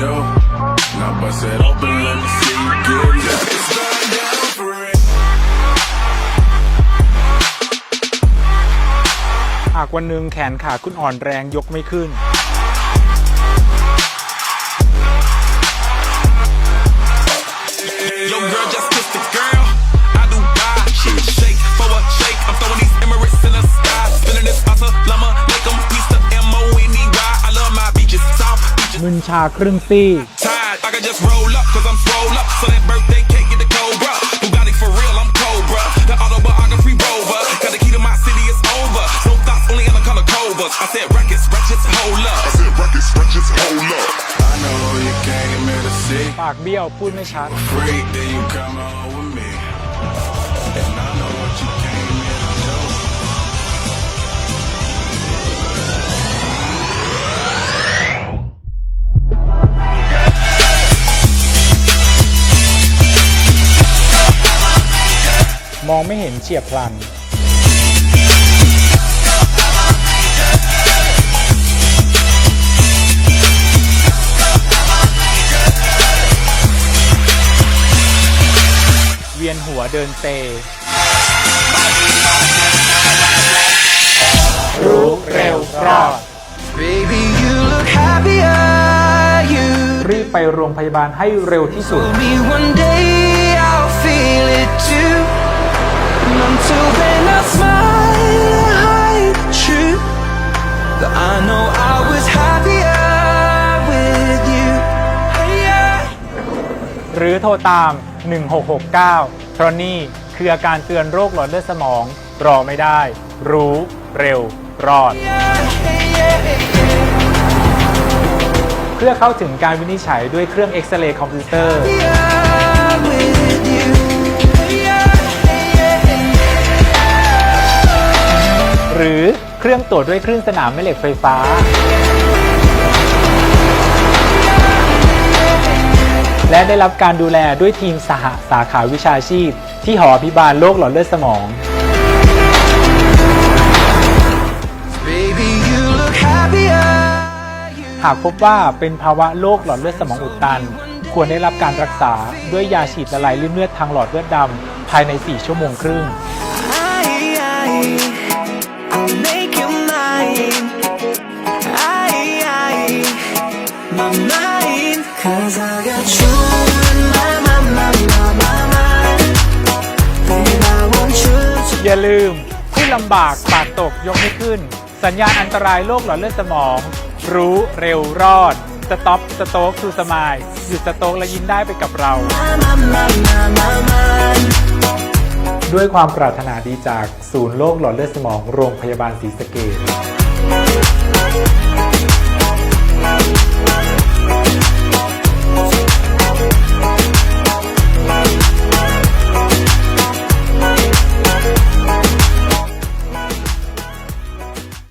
door. Now bust it open, let me see you get it. Let's run down for it. หากวันหนึ่งแขนขาคุณอ่อนแรงยกไม่ขึ้น ชาครึ่งซี่ Tired, I can just roll up, cause I'm swole up. So that birthday cake get the cobra. Bugatti for real, I'm Cobra. The autobiography rover. Got the key to my city, it's over. No thoughts, only in the color cobras. I said records, wretches, hold up. I said records, wretches, hold up. I know you came here to see. ปากเบี้ยวพูดไม่ชัด Free, then you come on มองไม่เห็นเฉียบพลัน เวียนหัวเดินเซรู้เร็วรอด Baby, you look happier. You รีบไปโรงพยาบาลให้เร็วที่สุด told me one day I'll feel it too. Until then, I smile and hide the truth. That I know I was happier with you. หรือโทรตาม 1669 เพราะนี่คืออาการเตือนโรคหลอดเลือดสมอง รอไม่ได้ รู้เร็ว รอด เพื่อเข้าถึงการวินิจฉัยด้วยเครื่องเอ็กซเรย์คอมพิวเตอร์ Yeah, เครื่องตรวจด้วยคลื่นสนามแม่เหล็กไฟฟ้า และได้รับการดูแลด้วยทีมสหสาขาวิชาชีพ ที่หออภิบาลโรคหลอดเลือดสมอง Baby, you look happier. You หากพบว่าเป็นภาวะโรคหลอดเลือดสมองอุดตัน ควรได้รับการรักษาด้วยยาฉีดละลายริ่มเลือดทางหลอดเลือดดำภายใน 4 ชั่วโมงครึ่ง I, I, I'll make mine Cause I got you in my, my, my, my, my mind. Babe, I want you to อย่าลืมผู้ลำบากปากตกยกไม่ขึ้น สัญญาณอันตรายโรคหลอดเลือดสมอง รู้เร็วรอด สต็อปสโต๊กทูสมายหยุดสโต๊กและยิ้มได้ไปกับเรา my, my, my, my, my mind. ด้วยความปรารถนาดีจากศูนย์โรคหลอดเลือดสมองโรงพยาบาลศรีสะเกษ